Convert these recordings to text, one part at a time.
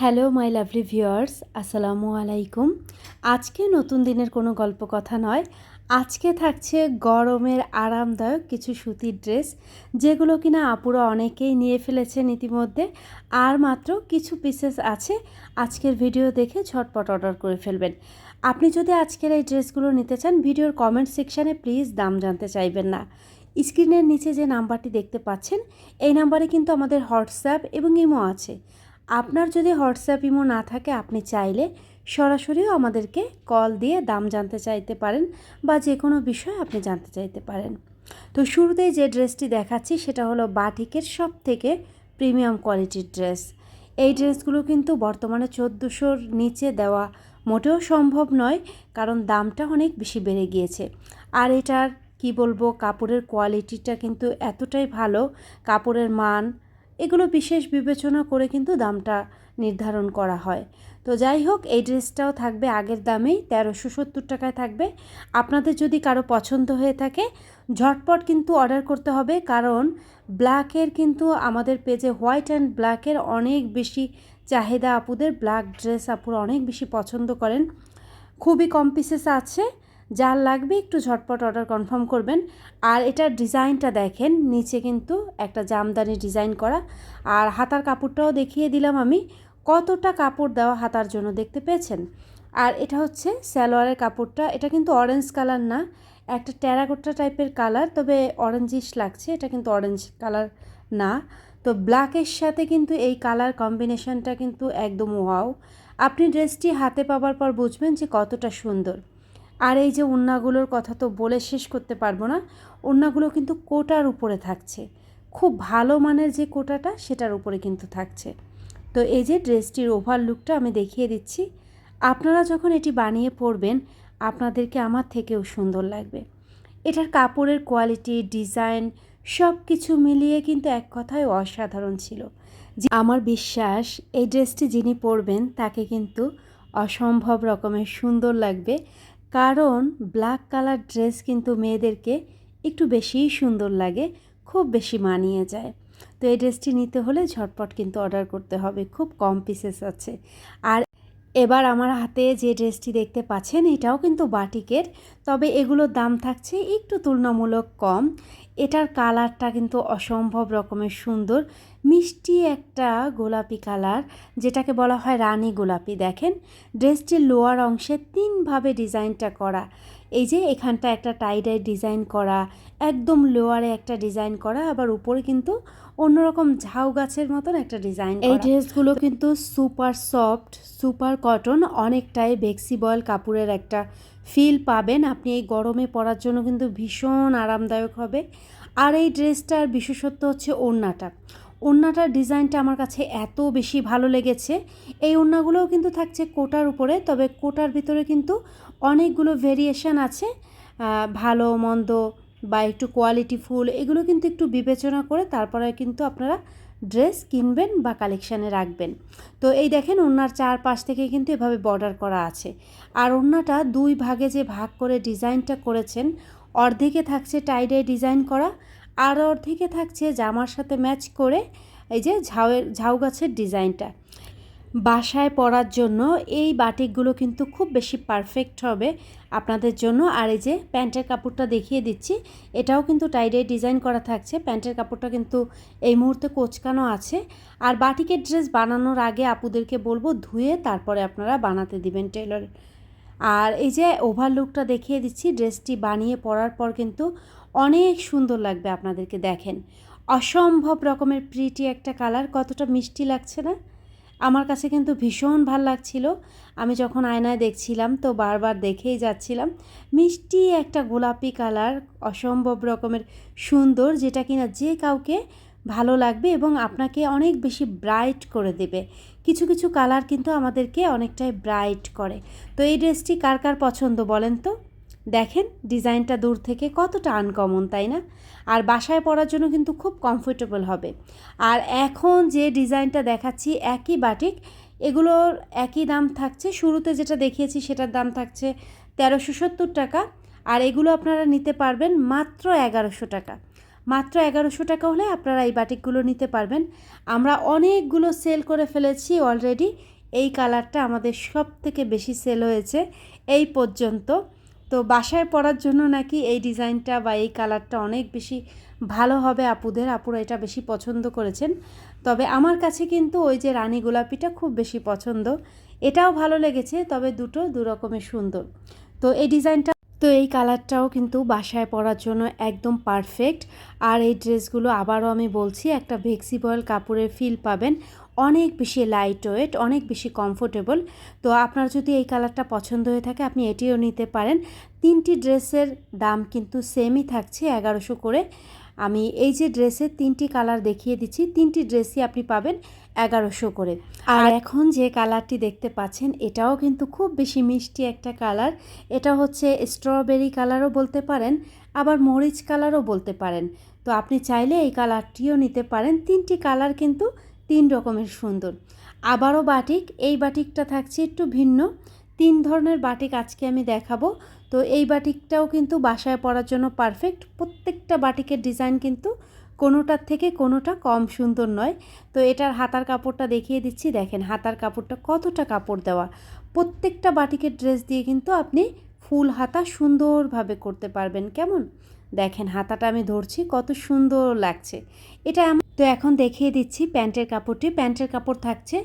Hello my lovely viewers আসসালামু আলাইকুম আজকে নতুন দিনের কোনো গল্প কথা নয়। আজকে থাকছে গরমের আরামদায়ক কিছু সুতির ড্রেস, যেগুলো কিনা আপুরা অনেকেই নিয়ে ফেলেছেন ইতিমধ্যে। আর মাত্র কিছু পিসেস আছে। আজকের ভিডিও দেখে ঝটপট অর্ডার করে ফেলবেন। আপনি যদি আজকের এই ড্রেসগুলো নিতে চান, ভিডিওর কমেন্ট সেকশানে প্লিজ দাম জানতে চাইবেন না। স্ক্রিনের নিচে যে নাম্বারটি দেখতে পাচ্ছেন, এই নাম্বারে কিন্তু আমাদের হোয়াটসঅ্যাপ এবং ইমো আছে। আপনার যদি হোয়াটসঅ্যাপ ইমো না থাকে, আপনি চাইলে সরাসরিও আমাদেরকে কল দিয়ে দাম জানতে চাইতে পারেন বা যে কোনো বিষয় আপনি জানতে চাইতে পারেন। তো শুরুতেই যে ড্রেসটি দেখাচ্ছি, সেটা হলো বাটিকের সব থেকে প্রিমিয়াম কোয়ালিটির ড্রেস। এই ড্রেসগুলো কিন্তু বর্তমানে চোদ্দোশোর নিচে দেওয়া মোটেও সম্ভব নয়, কারণ দামটা অনেক বেশি বেড়ে গিয়েছে। আর এটার, কি বলব, কাপড়ের কোয়ালিটিটা কিন্তু এতটাই ভালো, কাপড়ের মান এগুলো বিশেষ বিবেচনা করে কিন্তু দামটা নির্ধারণ করা হয়। তো যাই হোক, এই ড্রেসটাও থাকবে আগের দামেই তেরোশো সত্তর টাকায় থাকবে। আপনাদের যদি কারও পছন্দ হয়ে থাকে, ঝটপট কিন্তু অর্ডার করতে হবে। কারণ ব্ল্যাকের কিন্তু আমাদের পেজে হোয়াইট অ্যান্ড ব্ল্যাকের অনেক বেশি চাহিদা। আপুদের ব্ল্যাক ড্রেস আপুর অনেক বেশি পছন্দ করেন। খুবই কম পিসেস আছে। যার লাগবে একটু ঝটপট অর্ডার কনফার্ম করবেন। আর এটার ডিজাইনটা দেখেন, নিচে কিন্তু একটা জামদানি ডিজাইন করা। আর হাতার কাপড়টাও দেখিয়ে দিলাম আমি, কতটা কাপড় দেওয়া হাতার জন্য দেখতে পেয়েছেন? আর এটা হচ্ছে স্যালোয়ারের কাপড়টা, এটা কিন্তু অরেঞ্জ কালার না, একটা টেরাকোটা টাইপের কালার তবে অরেঞ্জিশ লাগছে, এটা কিন্তু অরেঞ্জ কালার না। তো ব্ল্যাকের সাথে কিন্তু এই কালার কম্বিনেশনটা কিন্তু একদম ওয়াও আপনি ড্রেসটি হাতে পাবার পর বুঝবেন যে কতটা সুন্দর। আর এই যে উন্নাগুলোর কথা তো বলে শেষ করতে পারব না, উন্নাগুলো কিন্তু কোটার উপরে থাকছে। খুব ভালো মানের যে কোটাটা, সেটার উপরে কিন্তু থাকছে। তো এই যে ড্রেসটির ওভার লুকটা আমি দেখিয়ে দিচ্ছি। আপনারা যখন এটি বানিয়ে পরবেন, আপনাদেরকে আমার থেকেও সুন্দর লাগবে। এটার কাপড়ের কোয়ালিটি ডিজাইন সব কিছু মিলিয়ে কিন্তু এক কথায় অসাধারণ ছিল। যে আমার বিশ্বাস, এই ড্রেসটি যিনি পরবেন, তাকে কিন্তু অসম্ভব রকমের সুন্দর লাগবে। কারণ ব্ল্যাক কালার ড্রেস কিন্তু মেয়েদেরকে একটু বেশিই সুন্দর লাগে, খুব বেশি মানিয়ে যায়। তো এই ড্রেসটি নিতে হলে ঝটপট কিন্তু অর্ডার করতে হবে, খুব কম পিসেস আছে। আর এবার আমার হাতে যে ড্রেসটি দেখতে পাচ্ছেন, এটাও কিন্তু বাটিকের, তবে এগুলোর দাম থাকছে একটু তুলনামূলক কম। এটার কালারটা কিন্তু অসম্ভব রকমের সুন্দর মিষ্টি একটা গোলাপি কালার, যেটাকে বলা হয় রানী গোলাপি। দেখেন, ড্রেসটির লোয়ার অংশে তিনভাবে ডিজাইনটা করা। এই যে, এখানটা একটা টাইডাই ডিজাইন করা, একদম লোয়ারে একটা ডিজাইন করা, আবার উপরে কিন্তু অন্যরকম ঝাউ গাছের মতন একটা ডিজাইন এই ড্রেসগুলো কিন্তু সুপার সফট, সুপার কটন, অনেকটাই বেক্সিবল কাপড়ের একটা ফিল পাবেন। আপনি এই গরমে পরার জন্য কিন্তু ভীষণ আরামদায়ক হবে। আর এই ড্রেসটার বিশেষত্ব হচ্ছে ওড়নাটা। ওড়নাটার ডিজাইনটা আমার কাছে এত বেশি ভালো লেগেছে। এই ওড়নাগুলোও কিন্তু থাকছে কোটার উপরে, তবে কোটার ভিতরে কিন্তু অনেকগুলো ভেরিয়েশন আছে। ভালো, মন্দ বা একটু কোয়ালিটি ফুল, এগুলো কিন্তু একটু বিবেচনা করে তারপরে কিন্তু আপনারা ড্রেস কিনবেন বা কালেকশানে রাখবেন। তো এই দেখেন ওনার চারপাশ থেকে কিন্তু এভাবে বর্ডার করা আছে। আর ওনাটা দুই ভাগে যে ভাগ করে ডিজাইনটা করেছেন, অর্ধেকে থাকছে টাইডাই ডিজাইন করা আর অর্ধেকে থাকছে জামার সাথে ম্যাচ করে এই যে ঝাউয়ের, ঝাউ গাছের ডিজাইনটা। বাসায় পরার জন্য এই বাটিকগুলো কিন্তু খুব বেশি পারফেক্ট হবে আপনাদের জন্য। আর এই যে প্যান্টের কাপড়টা দেখিয়ে দিচ্ছি, এটাও কিন্তু টাইডে ডিজাইন করা থাকছে। প্যান্টের কাপড়টা কিন্তু এই মুহূর্তে কোচকানো আছে। আর বাটিকের ড্রেস বানানোর আগে আপুদেরকে বলব, ধুয়ে তারপরে আপনারা বানাতে দিবেন টেলর আর এই যে ওভারলুকটা দেখিয়ে দিচ্ছি ড্রেসটি বানিয়ে পরার পর কিন্তু অনেক সুন্দর লাগবে আপনাদেরকে দেখেন। অসম্ভব রকমের প্রিটি একটা কালার কতটা মিষ্টি লাগছে না? আমার কাছে কিন্তু ভীষণ ভালো লাগছিল। আমি যখন আয়নায় দেখছিলাম তো বারবার দেখেই যাচ্ছিলাম। মিষ্টি একটা গোলাপি কালার অসম্ভব রকমের সুন্দর, যেটা কিনা যে কাউকে ভালো লাগবে এবং আপনাকে অনেক বেশি ব্রাইট করে দেবে। কিছু কিছু কালার কিন্তু আমাদেরকে অনেকটাই ব্রাইট করে। তো এই ড্রেসটি কার কার পছন্দ বলেন তো? দেখেন, ডিজাইনটা দূর থেকে কতটা আনকমন তাই না? আর বাসায় পরার জন্য কিন্তু খুব কমফোর্টেবল হবে। আর এখন যে ডিজাইনটা দেখাচ্ছি, একই বাটিক এগুলোর একই দাম থাকছে। শুরুতে যেটা দেখিয়েছি, সেটার দাম থাকছে তেরোশো সত্তর টাকা। আর এগুলো আপনারা নিতে পারবেন মাত্র এগারোশো টাকা। মাত্র এগারোশো টাকা হলে আপনারা এই বাটিকগুলো নিতে পারবেন। আমরা অনেকগুলো সেল করে ফেলেছি অলরেডি এই কালারটা আমাদের সব থেকে বেশি সেল হয়েছে এই পর্যন্ত। তো বাসায় পরার জন্য নাকি এই ডিজাইনটা বা এই কালারটা অনেক বেশি ভালো হবে আপুদের। আপুরা এটা বেশি পছন্দ করেছেন। তবে আমার কাছে কিন্তু ওই যে রানী গোলাপিটা খুব বেশি পছন্দ। এটাও ভালো লেগেছে, তবে দুটো দু রকমের সুন্দর। তো এই ডিজাইনটা, তো এই কালারটাও কিন্তু বাসায় পরার জন্য একদম পারফেক্ট। আর এই ড্রেসগুলো আবারও আমি বলছি, একটা ভেক্সিবল কাপড়ের ফিল পাবেন। অনেক বেশি লাইট ওয়েট অনেক বেশি কমফোর্টেবল তো আপনার যদি এই কালারটা পছন্দ হয়ে থাকে আপনি এটিও নিতে পারেন। তিনটি ড্রেসের দাম কিন্তু সেমই থাকছে এগারোশো করে। আমি এই যে ড্রেসের তিনটি কালার দেখিয়ে দিচ্ছি তিনটি ড্রেসই আপনি পাবেন এগারোশো করে। আর এখন যে কালারটি দেখতে পাচ্ছেন এটাও কিন্তু খুব বেশি মিষ্টি একটা কালার এটা হচ্ছে স্ট্রবেরি কালারও বলতে পারেন আবার মরিচ কালারও বলতে পারেন। তো আপনি চাইলে এই কালারটিও নিতে পারেন। তিনটি কালার কিন্তু তিন রকমের সুন্দর। আবারও বাটিক, এই বাটিকটা থাকছে একটু ভিন্ন। তিন ধরনের বাটিক আজকে আমি দেখাবো। তো এই বাটিকটাও কিন্তু বাসায় পরার জন্য পারফেক্ট প্রত্যেকটা বাটিকের ডিজাইন কিন্তু কোনোটার থেকে কোনোটা কম সুন্দর নয়। তো এটার হাতার কাপড়টা দেখিয়ে দিচ্ছি। দেখেন, হাতার কাপড়টা কতটা কাপড় দেওয়া। প্রত্যেকটা বাটিকের ড্রেস দিয়ে কিন্তু আপনি ফুল হাতা সুন্দরভাবে করতে পারবেন। কেমন? দেখেন হাতাটা আমি ধরছি, কত সুন্দর লাগছে। এটা তো এখন দেখিয়ে দিচ্ছি প্যান্টের কাপড়টি। প্যান্টের কাপড় থাকছে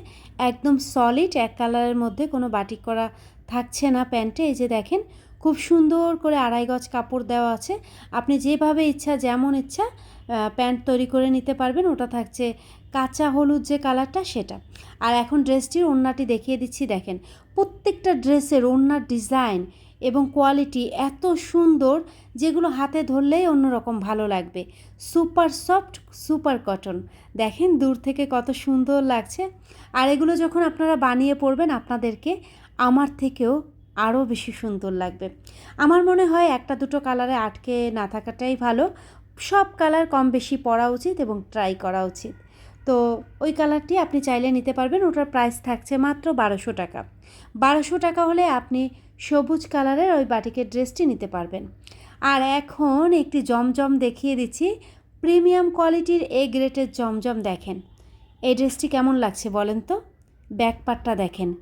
একদম সলিড এক কালারের মধ্যে কোনো বাটিক করা থাকছে না প্যান্টে। এই যে দেখেন, খুব সুন্দর করে আড়াই গজ কাপড় দেওয়া আছে। আপনি যেভাবে ইচ্ছা, যেমন ইচ্ছা প্যান্ট তৈরি করে নিতে পারবেন। ওটা থাকছে কাঁচা হলুদ যে কালারটা সেটা। আর এখন ড্রেসটির ওড়নাটি দেখিয়ে দিচ্ছি, দেখেন। প্রত্যেকটা ড্রেসের ওড়নার ডিজাইন এবং কোয়ালিটি এত সুন্দর যেগুলো হাতে ধরলেই অন্যরকম ভালো লাগবে। Super soft, super cotton. দেখেন দূর থেকে কত সুন্দর লাগছে। আর এগুলো যখন আপনারা বানিয়ে পড়বেন আপনাদেরকে আমার থেকেও আরও বেশি সুন্দর লাগবে। আমার মনে হয় একটা দুটো কালারে আটকে না থাকাটাই ভালো। সব কালার কম বেশি পরা উচিত এবং ট্রাই করা উচিত। তো ওই কালারটি আপনি চাইলে নিতে পারবেন, ওটার প্রাইস থাকছে মাত্র বারোশো টাকা। বারোশো টাকা হলে আপনি সবুজ কালারের ওই বাটিকের ড্রেসটি নিতে পারবেন। আর এখন একটি জমজম দেখিয়ে দিচ্ছি। প্রিমিয়াম কোয়ালিটির এ গ্রেটের জমজম দেখেন। এই ড্রেসটি কেমন লাগছে বলেন তো? ব্যাক পার্টটা দেখেন।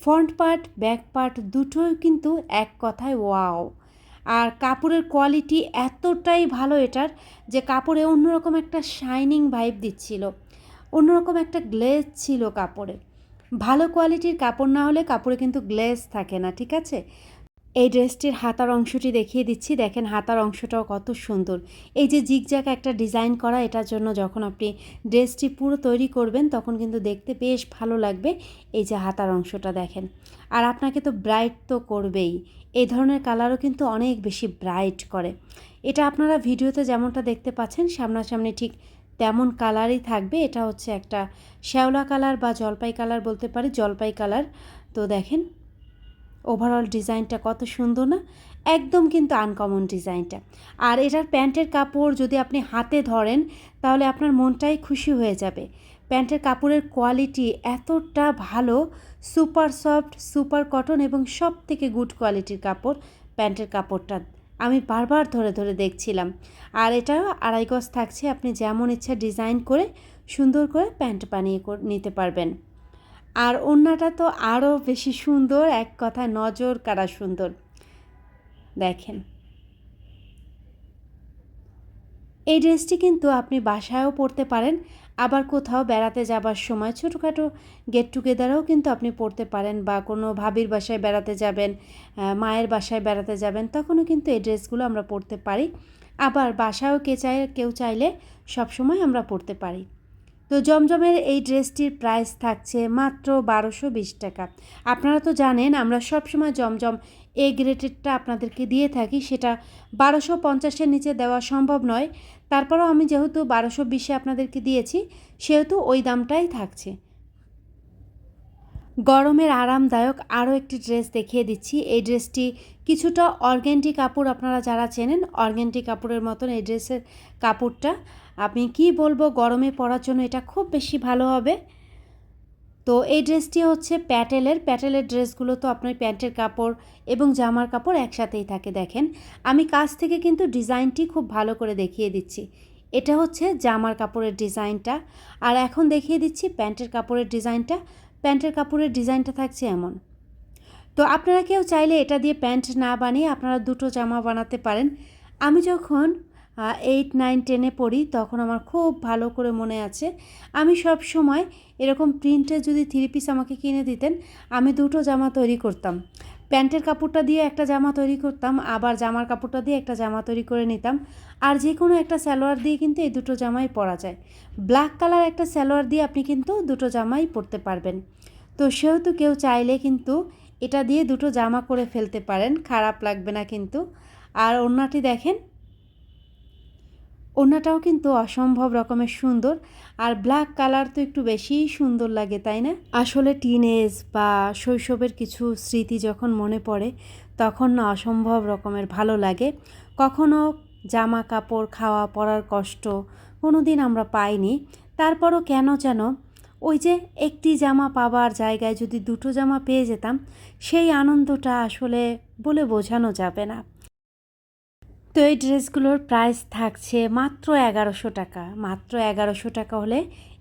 ফ্রন্ট পার্ট, ব্যাক পার্ট দুটোই কিন্তু এক কথায় ওয়াও। আর কাপড়ের কোয়ালিটি এতটাই ভালো এটার যে কাপড়ে অন্যরকম একটা শাইনিং ভাইব দিচ্ছিল। অন্যরকম একটা গ্লেজ ছিল কাপড়ে ভালো কোয়ালিটির কাপড় না হলে কাপড়ে কিন্তু গ্লেজ থাকে না, ঠিক আছে? এই ড্রেসটির হাতার অংশটি দেখিয়ে দিচ্ছি। দেখেন, হাতার অংশটাও কত সুন্দর। এই যে জিগজ্যাক একটা ডিজাইন করা, এটার জন্য যখন আপনি ড্রেসটি পুরো তৈরি করবেন, তখন কিন্তু দেখতে বেশ ভালো লাগবে। এই যে হাতার অংশটা দেখেন। আর আপনাকে তো ব্রাইট তো করবেই। এই ধরনের কালারও কিন্তু অনেক বেশি ব্রাইট করে। এটা আপনারা ভিডিওতে যেমনটা দেখতে পাচ্ছেন, সামনাসামনি ঠিক তেমন কালারই থাকবে। এটা হচ্ছে একটা শ্যাওলা কালার বা জলপাই কালার বলতে পারি, জলপাই কালার। তো দেখেন ওভারঅল ডিজাইনটা কত সুন্দর না? একদম কিন্তু আনকমন ডিজাইনটা। আর এটার প্যান্টের কাপড় যদি আপনি হাতে ধরেন, তাহলে আপনার মনটাই খুশি হয়ে যাবে। প্যান্টের কাপড়ের কোয়ালিটি এতটা ভালো সুপার সফট সুপার কটন এবং সব থেকে গুড কোয়ালিটির কাপড় প্যান্টের কাপড়টা। আমি বারবার ধরে ধরে দেখছিলাম। আর এটাও আড়াই গজ থাকছে, আপনি যেমন ইচ্ছা ডিজাইন করে, সুন্দর করে প্যান্ট বানিয়ে নিতে পারবেন। আর ওড়নাটা তো আরও বেশি সুন্দর, এক কথায় নজর কারা সুন্দর। দেখেন। এই ড্রেসটি কিন্তু আপনি বাসায়ও পরতে পারেন আবার কোথাও বেড়াতে যাবার সময় ছোটোখাটো গেট টুগেদারও কিন্তু আপনি পড়তে পারেন বা কোনো ভাবির বাসায় বেড়াতে যাবেন মায়ের বাসায় বেড়াতে যাবেন, তখনও কিন্তু এই ড্রেসগুলো আমরা পরতে পারি। আবার বাসায়ও কে চাই কেউ চাইলে সবসময় আমরা পরতে পারি। তো জমজমের এই ড্রেসটির প্রাইস থাকছে মাত্র বারোশো বিশ টাকা। আপনারা তো জানেন, আমরা সবসময় জমজম এ গ্রেটেডটা আপনাদেরকে দিয়ে থাকি, সেটা বারোশো পঞ্চাশের নিচে দেওয়া সম্ভব নয়। তারপরেও আমি যেহেতু বারোশো বিশে আপনাদেরকে দিয়েছি, সেহেতু ওই দামটাই থাকছে। গরমের আরামদায়ক আরও একটি ড্রেস দেখিয়ে দিচ্ছি। এই ড্রেসটি কিছুটা অর্গেন্টি কাপড় আপনারা যারা চেনেন, অর্গেন্টি কাপড়ের মতন এই ড্রেসের কাপড়টা। আমি কি বলব, গরমে পরার জন্য এটা খুব বেশি ভালো হবে। তো এই ড্রেসটি হচ্ছে প্যাটেলের। প্যাটেলের ড্রেসগুলো তো আপনার প্যান্টের কাপড় এবং জামার কাপড় একসাথেই থাকে, দেখেন। আমি কাছ থেকে কিন্তু ডিজাইনটি খুব ভালো করে দেখিয়ে দিচ্ছি। এটা হচ্ছে জামার কাপড়ের ডিজাইনটা। আর এখন দেখিয়ে দিচ্ছি প্যান্টের কাপড়ের ডিজাইনটা। প্যান্টের কাপড়ের ডিজাইনটা থাকছে এমন। তো আপনারা কেউ চাইলে এটা দিয়ে প্যান্ট না বানিয়ে আপনারা দুটো জামা বানাতে পারেন। আমি যখন এইট নাইন টেনে পড়ি, তখন আমার খুব ভালো করে মনে আছে। আমি সব সময় এরকম প্রিন্টের যদি থ্রি পিস আমাকে কিনে দিতেন, আমি দুটো জামা তৈরি করতাম। প্যান্টের কাপড়টা দিয়ে একটা জামা তৈরি করতাম, আবার জামার কাপড়টা দিয়ে একটা জামা তৈরি করে নিতাম। আর যে কোনো একটা স্যালোয়ার দিয়ে কিন্তু এই দুটো জামাই পরা যায়। ব্ল্যাক কালার একটা স্যালোয়ার দিয়ে আপনি কিন্তু দুটো জামাই পরতে পারবেন। তো সেহেতু কেউ চাইলে কিন্তু এটা দিয়ে দুটো জামা করে ফেলতে পারেন, খারাপ লাগবে না কিন্তু। আর ওড়নাটি দেখেন ওড়নাটাও কিন্তু অসম্ভব রকমের সুন্দর। আর ব্ল্যাক কালার তো একটু বেশিই সুন্দর লাগে, তাই না? আসলে টিনেজ বা শৈশবের কিছু স্মৃতি যখন মনে পড়ে, তখন না অসম্ভব রকমের ভালো লাগে। কখনো জামা কাপড় খাওয়া, পরার কষ্ট কোনো দিন আমরা পাইনি। তারপরও কেন যেন ওই যে একটি জামা পাবার জায়গায় যদি দুটো জামা পেয়ে যেতাম, সেই আনন্দটা আসলে বলে বোঝানো যাবে না। তো এই ড্রেসগুলোর প্রাইস থাকছে মাত্র এগারোশো টাকা। মাত্র এগারোশো টাকা হলে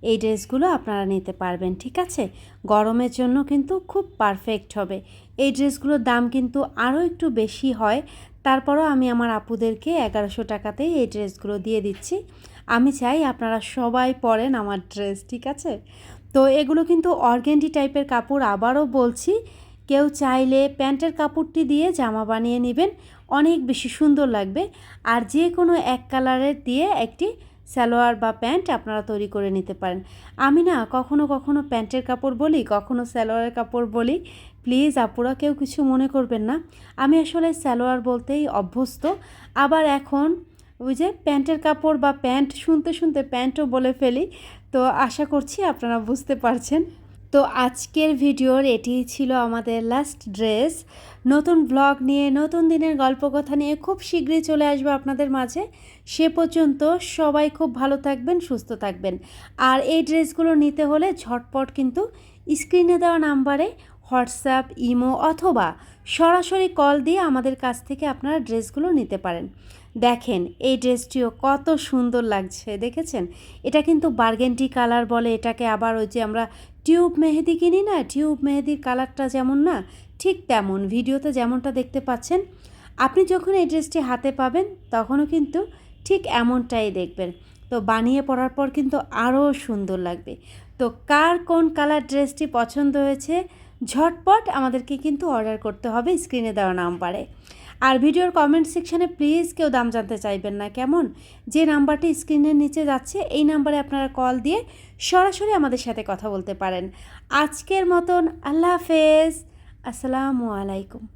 এই ড্রেসগুলো আপনারা নিতে পারবেন, ঠিক আছে? গরমের জন্য কিন্তু খুব পারফেক্ট হবে। এই ড্রেসগুলোর দাম কিন্তু আরও একটু বেশি হয়। তারপরও আমি আমার আপুদেরকে এগারোশো টাকাতেই এই ড্রেসগুলো দিয়ে দিচ্ছি। আমি চাই আপনারা সবাই পরেন আমার ড্রেস, ঠিক আছে? তো এগুলো কিন্তু অর্গেন্ডি টাইপের কাপড় আবারও বলছি, কেউ চাইলে প্যান্টের কাপড়টি দিয়ে জামা বানিয়ে নেবেন অনেক বেশি সুন্দর লাগবে। আর যে কোনো এক কালারের দিয়ে একটি সালোয়ার বা প্যান্ট আপনারা তৈরি করে নিতে পারেন। আমি না কখনো কখনো প্যান্টের কাপড় বলি, কখনো সালোয়ারের কাপড় বলি। প্লিজ আপুরা কেউ কিছু মনে করবেন না। আমি আসলে সালোয়ার বলতেই অভ্যস্ত। আবার এখন ওই যে প্যান্টের কাপড় বা প্যান্ট, শুনতে শুনতে প্যান্টও বলে ফেলি। তো আশা করছি আপনারা বুঝতে পারছেন। তো আজকের ভিডিওর এটি ছিল আমাদের লাস্ট ড্রেস নতুন ব্লগ নিয়ে, নতুন দিনের গল্প কথা নিয়ে খুব শীঘ্রই চলে আসবে আপনাদের মাঝে। সে পর্যন্ত সবাই খুব ভালো থাকবেন, সুস্থ থাকবেন। আর এই ড্রেসগুলো নিতে হলে ঝটপট কিন্তু স্ক্রিনে দেওয়া নাম্বারে হোয়াটসঅ্যাপ, ইমো অথবা সরাসরি কল দিয়ে আমাদের কাছ থেকে আপনারা ড্রেসগুলো নিতে পারেন। দেখেন, এই ড্রেসটিও কত সুন্দর লাগছে, দেখেছেন? এটা কিন্তু বার্গেন্টি কালার বলে, এটাকে আবার ওই যে আমরা টিউব মেহেদি কিনি না, টিউব মেহেদির কালারটা যেমন না, ঠিক তেমন, ভিডিওতে যেমনটা দেখতে পাচ্ছেন, আপনি যখন এই ড্রেসটি হাতে পাবেন, তখনও কিন্তু ঠিক এমনটাই দেখবেন। তো বানিয়ে পরার পর কিন্তু আরও সুন্দর লাগবে। তো কার কোন কালার ড্রেসটি পছন্দ হয়েছে ঝটপট আমাদেরকে কিন্তু অর্ডার করতে হবে স্ক্রিনে দেওয়া নাম্বারে। আর ভিডিওর কমেন্ট সেকশানে প্লিজ কেউ দাম জানতে চাইবেন না, কেমন? যে নাম্বারটি স্ক্রিনের নিচে যাচ্ছে, এই নাম্বারে আপনারা কল দিয়ে সরাসরি আমাদের সাথে কথা বলতে পারেন। আজকের মতন আল্লাহ হাফেজ। আসসালামু আলাইকুম।